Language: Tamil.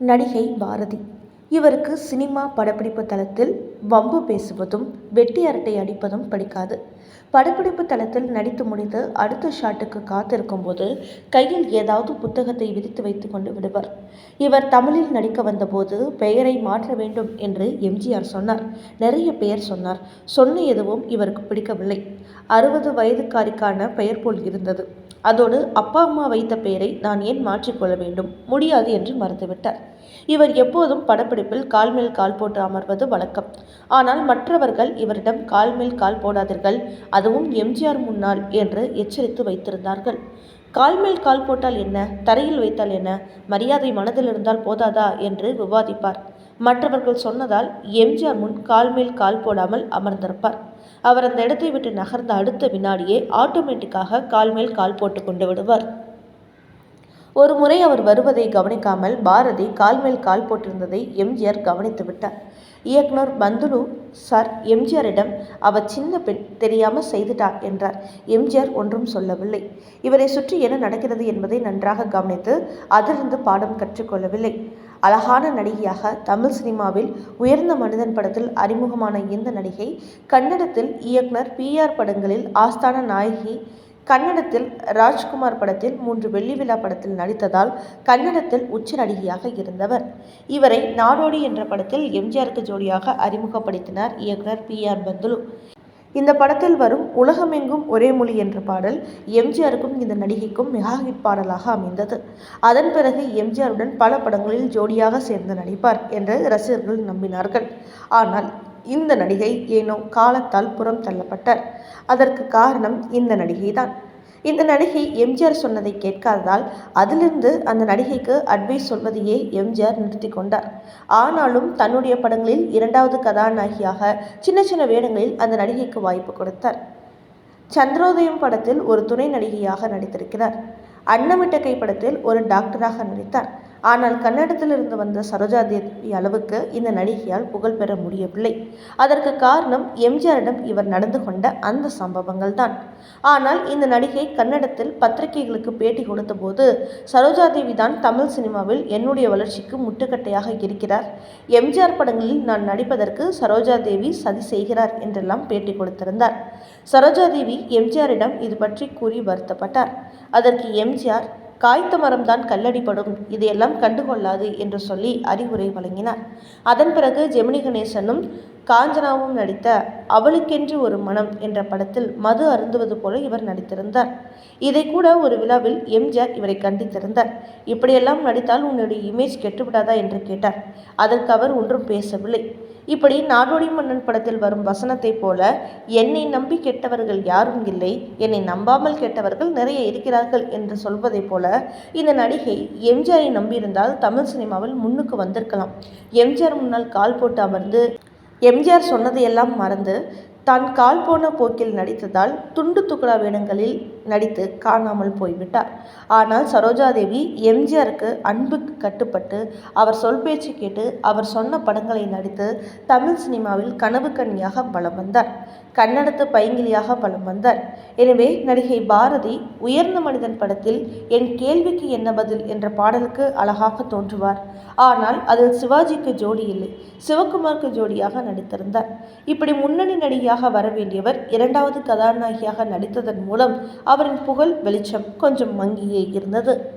நடிகை பாரதி. இவருக்கு சினிமா படப்பிடிப்பு தளத்தில் வம்பு பேசுவதும் வெட்டி அரட்டை அடிப்பதும் பிடிக்காது. படப்பிடிப்பு தளத்தில் நடித்து முடிந்து அடுத்த ஷாட்டுக்கு காத்திருக்கும் போது கையில் ஏதாவது புத்தகத்தை விரித்து வைத்து கொண்டு விடுவார். இவர் தமிழில் நடிக்க வந்தபோது பெயரை மாற்ற வேண்டும் என்று எம்ஜிஆர் சொன்னார். நிறைய பெயர் சொன்னார். சொன்ன எதுவும் இவருக்கு பிடிக்கவில்லை. அறுபது வயதுக்காரிக்கான பெயர் போல் இருந்தது. அதோடு அப்பா அம்மா வைத்த பெயரை நான் ஏன் மாற்றிக்கொள்ள வேண்டும்? முடியாது என்று மறுத்துவிட்டார். இவர் எப்போதும் படப்பிடிப்பில் கால் மேல் கால் போட்டு அமர்வது வழக்கம். ஆனால் மற்றவர்கள் இவரிடம் கால் மேல் கால் போடாதீர்கள் அதுவும் எம்ஜிஆர் முன்னால் என்று எச்சரித்து வைத்திருந்தார்கள். கால் மேல் கால் போட்டால் என்ன? தரையில் வைத்தால் என்ன? மரியாதை மனதில் இருந்தால் போதாதா? என்று விவாதிப்பார். மற்றவர்கள் சொன்னதால் எம்ஜிஆர் முன் கால் மேல் கால் போடாமல் அமர்ந்திருப்பார். அவர் அந்த இடத்தை விட்டு நகர்ந்த அடுத்த வினாடியே ஆட்டோமேட்டிக்காக கால் மேல் கால் போட்டு கொண்டு விடுவார். ஒரு முறை அவர் வருவதை கவனிக்காமல் பாரதி கால் மேல் கால் போட்டிருந்ததை எம்ஜிஆர் கவனித்து விட்டார். இயக்குனர் பந்துலு சார் எம்ஜிஆரிடம் அவ சின்ன பெண் தெரியாமல் செய்துட்டார் என்றார். எம்ஜிஆர் ஒன்றும் சொல்லவில்லை. இவரை சுற்றி என்ன நடக்கிறது என்பதை நன்றாக கவனித்து அதிலிருந்து பாடம் கற்றுக்கொள்ளவில்லை. அழகான நடிகையாக தமிழ் சினிமாவில் உயர்ந்த மனிதன் படத்தில் அறிமுகமான இந்த நடிகை கன்னடத்தில் இயக்குனர் பி ஆர் படங்களில் ஆஸ்தான நாயகி கன்னடத்தில் ராஜ்குமார் படத்தில் மூன்று வெள்ளி விழா படத்தில் நடித்ததால் கன்னடத்தில் உச்ச நடிகையாக இருந்தவர். இவரை நாடோடி என்ற படத்தில் எம்ஜிஆருக்கு ஜோடியாக அறிமுகப்படுத்தினார் இயக்குனர் பி ஆர் பந்துலு. இந்த படத்தில் வரும் உலகமெங்கும் ஒரே மொழி என்ற பாடல் எம்ஜிஆருக்கும் இந்த நடிகைக்கும் மெகா ஹிட் பாடலாக அமைந்தது. அதன் பிறகு எம்ஜிஆருடன் பல படங்களில் ஜோடியாக சேர்ந்து நடிப்பார் என்று ரசிகர்கள் நம்பினார்கள். ஆனால் இந்த நடிகை ஏனோ காலத்தால் புறம் தள்ளப்பட்டார். அதற்கு காரணம் இந்த நடிகை தான் இந்த நடிகை எம்ஜிஆர் சொன்னதை கேட்காததால் அதிலிருந்து அந்த நடிகைக்கு அட்வைஸ் சொல்வதையே எம்ஜிஆர் நிறுத்தி கொண்டார். ஆனாலும் தன்னுடைய படங்களில் இரண்டாவது கதாநாயகியாக சின்ன சின்ன வேடங்களில் அந்த நடிகைக்கு வாய்ப்பு கொடுத்தார். சந்திரோதயம் படத்தில் ஒரு துணை நடிகையாக நடித்திருக்கிறார். அன்னமிட்ட கை படத்தில் ஒரு டாக்டராக நடித்தார். ஆனால் கன்னடத்திலிருந்து வந்த சரோஜா தேவி அளவுக்கு இந்த நடிகையால் புகழ் பெற முடியவில்லை. அதற்கு காரணம் எம்ஜிஆரிடம் இவர் நடந்து கொண்ட அந்த சம்பவங்கள் தான் ஆனால் இந்த நடிகை கன்னடத்தில் பத்திரிகைகளுக்கு பேட்டி கொடுத்தபோது சரோஜா தேவி தான் தமிழ் சினிமாவில் என்னுடைய வளர்ச்சிக்கு முட்டுக்கட்டையாக இருக்கிறார். எம்ஜிஆர் படங்களில் நான் நடிப்பதற்கு சரோஜா தேவி சதி செய்கிறார் என்றெல்லாம் பேட்டி கொடுத்திருந்தார். சரோஜா தேவி எம்ஜிஆரிடம் இது பற்றி கூறி வருத்தப்பட்டார். அதற்கு எம்ஜிஆர் காய்த்த மரம்தான் கல்லடிப்படும் இதையெல்லாம் கண்டுகொள்ளாது என்று சொல்லி அறிவுரை வழங்கினார். அதன் பிறகு ஜெமினி கணேசனும் காஞ்சனாவும் நடித்த அவளுக்கென்று ஒரு மனம் என்ற படத்தில் மது அருந்துவது போல இவர் நடித்திருந்தார். இதை கூட ஒரு விழாவில் எம்ஜிஆர் இவரை கண்டித்திருந்தார். இப்படியெல்லாம் நடித்தால் உன்னுடைய இமேஜ் கெட்டுவிடாதா என்று கேட்டார். அதற்கு அவர் ஒன்றும் பேசவில்லை. இப்படி நாடோடி மன்னன் படத்தில் வரும் வசனத்தைப் போல என்னை நம்பி கெட்டவர்கள் யாரும் இல்லை என்னை நம்பாமல் கெட்டவர்கள் நிறைய இருக்கிறார்கள் என்று சொல்வதைப் போல இந்த நடிகை எம்ஜிஆரை நம்பியிருந்தால் தமிழ் சினிமாவில் முன்னுக்கு வந்திருக்கலாம். எம்ஜிஆர் முன்னால் கால் போட்டு அமர்ந்து எம்ஜிஆர் சொன்னதையெல்லாம் மறந்து தான் கால் போன போக்கில் நடித்ததால் துண்டு துக்குடா வேடங்களில் நடித்து காணாமல் போய்விட்டார். ஆனால் சரோஜாதேவி எம்ஜிஆருக்கு அன்புக்கு கட்டுப்பட்டு அவர் சொல் பேச்சு கேட்டு அவர் சொன்ன படங்களை நடித்து தமிழ் சினிமாவில் கனவு கன்னியாக பலம் வந்தார். கன்னடத்து பைங்கிலியாக பலம் வந்தார். எனவே நடிகை பாரதி உயர்ந்த மனிதன் படத்தில் என் கேள்விக்கு என்ன பதில் என்ற பாடலுக்கு அழகாக தோன்றுவார். ஆனால் அதில் சிவாஜிக்கு ஜோடி இல்லை. சிவகுமாருக்கு ஜோடியாக நடித்திருந்தார். இப்படி முன்னணி நடிகையாக வர வேண்டியவர் இரண்டாவது கதாநாயகியாக நடித்ததன் மூலம் அவரின் புகழ் வெளிச்சம் கொஞ்சம் மங்கியே இருந்தது.